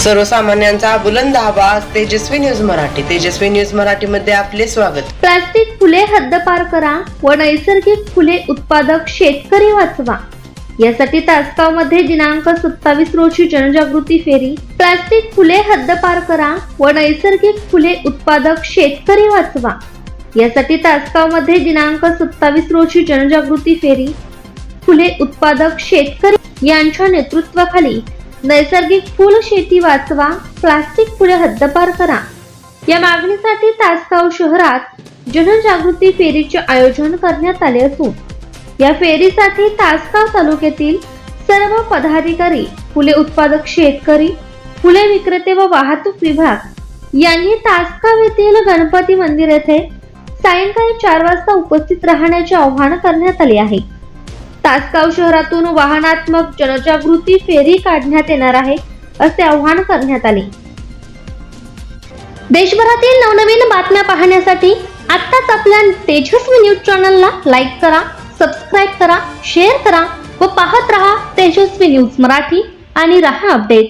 सर्वसामान्यांचा बुलंद आवाज तेजस्वी न्यूज मराठी. तेजस्वी न्यूज मराठी मध्ये आपले स्वागत. प्लास्टिक फुले हद्दपार करा व नैसर्गिक फुले उत्पादक शेतकरी वाचवा. यासाठी तासगावमध्ये दिनांक सत्तावीस रोजी जनजागृती फेरी. प्लास्टिक फुले हद्दपार करा व नैसर्गिक फुले उत्पादक शेतकरी वाचवा. यासाठी तासगावमध्ये दिनांक सत्तावीस रोजी जनजागृती फेरी. फुले उत्पादक शेतकरी यांच्या नेतृत्वाखाली नैसर्गिक फुल शेती वाचवा प्लास्टिक फुले हद्दपार करा. या मागणीसाठी तासगाव शहरात जनजागृती फेरीचे आयोजन करण्यात आले असून या फेरीसाठी तासगाव तालुक्यातील सर्व पदाधिकारी फुले उत्पादक शेतकरी फुले विक्रेते व वाहतूक विभाग यांनी तासगाव येथील गणपती मंदिर येथे सायंकाळी चार वाजता उपस्थित राहण्याचे आवाहन करण्यात आले आहे. तासगाव शहरातून वाहनात्मक जनजागृती फेरी काढण्यात येणार आहे असे आवाहन करण्यात आले. देशभरातील नवनवीन बातम्या पाहण्यासाठी आत्ताच आपल्या तेजस्वी न्यूज चॅनलला लाईक करा सबस्क्राईब करा शेअर करा व पाहत रहा तेजस्वी न्यूज मराठी आणि रहा अपडेट.